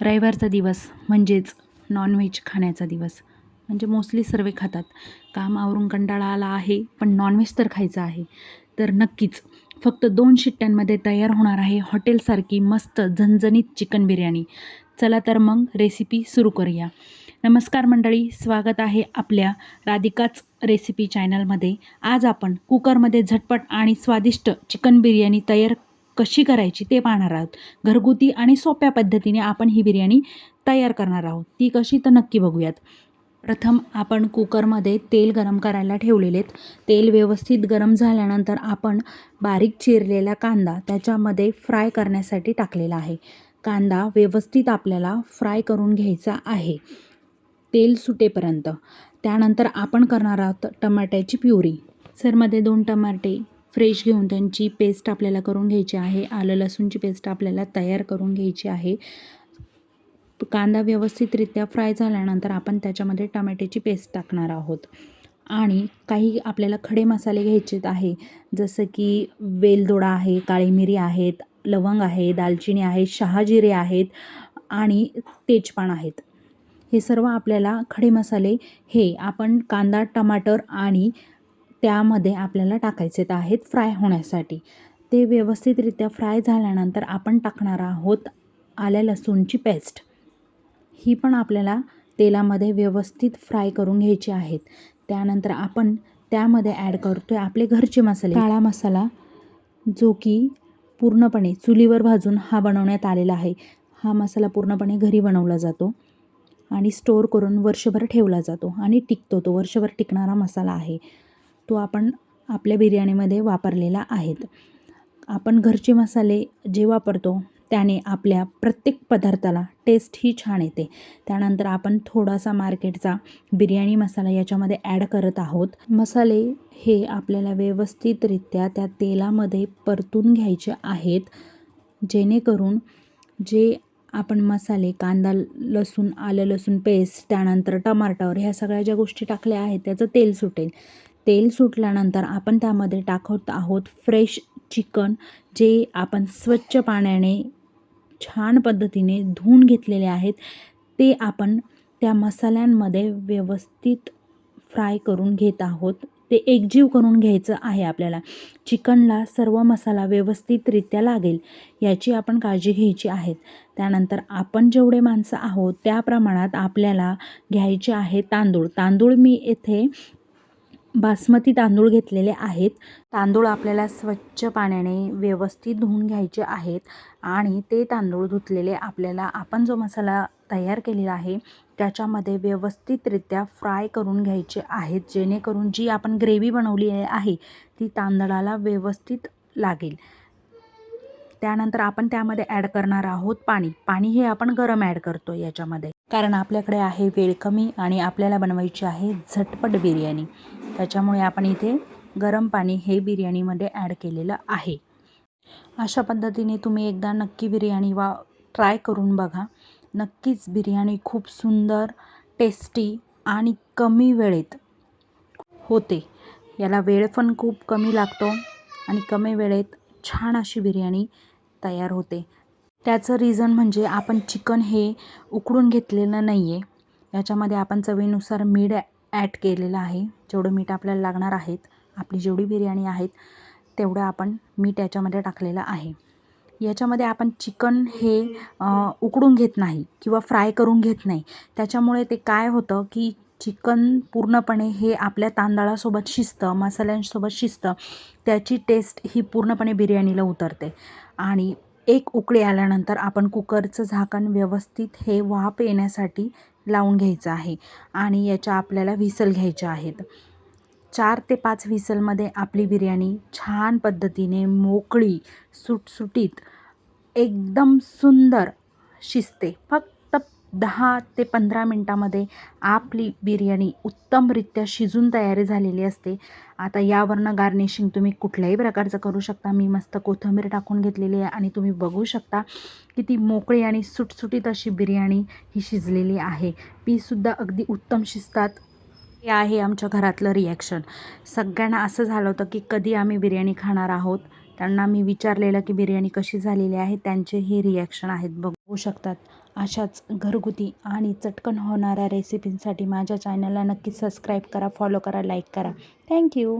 रविवारचा दिवस म्हणजेच नॉनव्हेज खाण्याचा दिवस. म्हणजे मोस्टली सर्व खातात. काम आवरून कंटाळा आला आहे पण नॉनव्हेज तर खायचं आहे. तर नक्कीच फक्त दोन शिट्ट्यांमध्ये तयार होणार आहे हॉटेलसारखी मस्त झणझणीत चिकन बिर्याणी. चला तर मग रेसिपी सुरू करूया. नमस्कार मंडळी स्वागत आहे आपल्या राधिकाच रेसिपी चॅनलमध्ये आज आपण कुकरमध्ये झटपट आणि स्वादिष्ट चिकन बिर्याणी तयार कशी करायची ते पाहणार आहोत. घरगुती आणि सोप्या पद्धतीने आपण ही बिर्याणी तयार करणार आहोत. ती कशी तर नक्की बघूयात. प्रथम आपण कुकरमध्ये तेल गरम करायला ठेवलेले आहेत. तेल व्यवस्थित गरम झाल्यानंतर आपण बारीक चिरलेला कांदा त्याच्यामध्ये फ्राय करण्यासाठी टाकलेला आहे. कांदा व्यवस्थित आपल्याला फ्राय करून घ्यायचा आहे. तेल सुटेपर्यंत. त्यानंतर आपण करणार आहोत टमाट्याची प्युरी. सरमध्ये दोन टमाटे फ्रेश घेऊन त्यांची पेस्ट आपल्याला करून घ्यायची आहे. आलं लसूणची पेस्ट आपल्याला तयार करून घ्यायची आहे. कांदा व्यवस्थितरित्या फ्राय झाल्यानंतर आपण त्याच्यामध्ये टमॅटोची पेस्ट टाकणार आहोत. आणि काही आपल्याला खडे मसाले घ्यायचे आहे. जसं की वेलदोडा आहे काळी मिरी आहेत लवंग आहे दालचिनी आहे शहाजिरे आहेत आणि तेजपान आहेत. हे सर्व आपल्याला खडे मसाले हे आपण कांदा टमाटर आणि त्यामध्ये आपल्याला टाकायचे आहेत फ्राय होण्यासाठी. ते व्यवस्थितरित्या फ्राय झाल्यानंतर आपण टाकणार आहोत आल्या लसूणची पेस्ट. ही पण आपल्याला तेलामध्ये व्यवस्थित फ्राय करून घ्यायची आहेत. त्यानंतर आपण त्यामध्ये ॲड करतो आहे आपले घरचे मसाले. काळा मसाला जो की पूर्णपणे चुलीवर भाजून हा बनवण्यात आलेला आहे. हा मसाला पूर्णपणे घरी बनवला जातो आणि स्टोअर करून वर्षभर ठेवला जातो आणि टिकतो. तो वर्षभर टिकणारा मसाला आहे. तो आपण आपल्या बिर्याणीमध्ये वापरलेला आहेत. आपण घरचे मसाले जे वापरतो त्याने आपल्या प्रत्येक पदार्थाला टेस्ट ही छान येते. त्यानंतर आपण थोडासा मार्केटचा बिर्याणी मसाला याच्यामध्ये ॲड करत आहोत. मसाले हे आपल्याला व्यवस्थितरित्या त्या तेलामध्ये परतून घ्यायचे आहेत. जेणेकरून जे आपण मसाले कांदा लसूण आलं लसूण पेस्ट त्यानंतर टमाटर ह्या सगळ्या ज्या गोष्टी टाकल्या आहेत त्याचं तेल सुटेल. तेल सुटल्यानंतर आपण त्यामध्ये टाकत आहोत फ्रेश चिकन जे आपण स्वच्छ पाण्याने छान पद्धतीने धुवून घेतलेले आहेत. ते आपण त्या मसाल्यांमध्ये व्यवस्थित फ्राय करून घेत आहोत. ते एकजीव करून घ्यायचं आहे आपल्याला. चिकनला सर्व मसाला व्यवस्थितरित्या लागेल याची आपण काळजी घ्यायची आहेत त्यानंतर आपण जेवढे माणसं आहोत त्या प्रमाणात आपल्याला घ्यायचे आहे तांदूळ. तांदूळ मी येथे बासमती तांदूळ घेतलेले आहेत. तांदूळ आपल्याला स्वच्छ पाण्याने व्यवस्थित धुवून घ्यायचे आहेत आणि ते तांदूळ धुतलेले आपल्याला आपण जो मसाला तयार केलेला आहे त्याच्यामध्ये व्यवस्थितरित्या फ्राय करून घ्यायचे आहेत. जेणेकरून जी आपण ग्रेव्ही बनवली आहे ती तांदळाला व्यवस्थित लागेल. त्यानंतर आपण त्यामध्ये ॲड करणार आहोत पाणी. पाणी हे आपण गरम ॲड करतो याच्यामध्ये. कारण आपल्याकडे आहे वेळ कमी आणि आपल्याला बनवायची आहे झटपट बिर्याणी. त्याच्यामुळे आपण इथे गरम पाणी हे बिर्याणीमध्ये ॲड केलेलं आहे. अशा पद्धतीने तुम्ही एकदा नक्की बिर्याणी वा ट्राय करून बघा. नक्कीच बिर्याणी खूप सुंदर टेस्टी आणि कमी वेळेत होते. याला वेळ पण खूप कमी लागतो आणि कमी वेळेत छान अशी बिर्याणी तयार होते. त्याचं रिझन म्हणजे आपण चिकन हे उकडून घेतलेलं नाही आहे याच्यामध्ये आपण चवीनुसार मीठ ॲड केलेलं आहे. जेवढं मीठ आपल्याला लागणार आहेत आपली जेवढी बिर्याणी आहेत तेवढं आपण मीठ याच्यामध्ये टाकलेलं आहे. याच्यामध्ये आपण चिकन हे उकडून घेत नाही किंवा फ्राय करून घेत नाही. त्याच्यामुळे ते काय होतं की चिकन पूर्णपणे हे आपल्या तांदळासोबत शिजतं मसाल्यांसोबत शिजतं. त्याची टेस्ट ही पूर्णपणे बिर्याणीला उतरते. आणि एक उकळी आल्यानंतर आपण कुकरचं झाकण व्यवस्थित हे वाफ येण्यासाठी लावून घ्यायचं आहे आणि याच्या आपल्याला व्हिसल घ्यायच्या आहेत. चार ते पाच व्हिसलमध्ये आपली बिर्याणी छान पद्धतीने मोकळी सुटसुटीत एकदम सुंदर शिजते. फक्त दहा ते पंधरा मिनटामध्ये आपली बिर्याणी उत्तमरित्या शिजून तयारी झालेली असते. आता यावरनं गार्निशिंग तुम्ही कुठल्याही प्रकारचं करू शकता. मी मस्त कोथिंबीर टाकून घेतलेली आहे आणि तुम्ही बघू शकता किती मोकळी आणि सुटसुटीत अशी बिर्याणी ही शिजलेली आहे. पीसुद्धा अगदी उत्तम शिजतात. हे आहे आमच्या घरातलं रिॲक्शन सगळ्यांना असं झालं होतं की कधी आम्ही बिर्याणी खाणार आहोत? त्यांना मी विचारलेलं की बिर्याणी कशी झालेली आहे त्यांचे हे रिॲक्शन आहेत. बघू शकतात. अशाच घरगुती आणि चटकन होणाऱ्या रेसिपींसाठी माझ्या चॅनलला नक्की सबस्क्राईब करा फॉलो करा लाईक करा. थँक्यू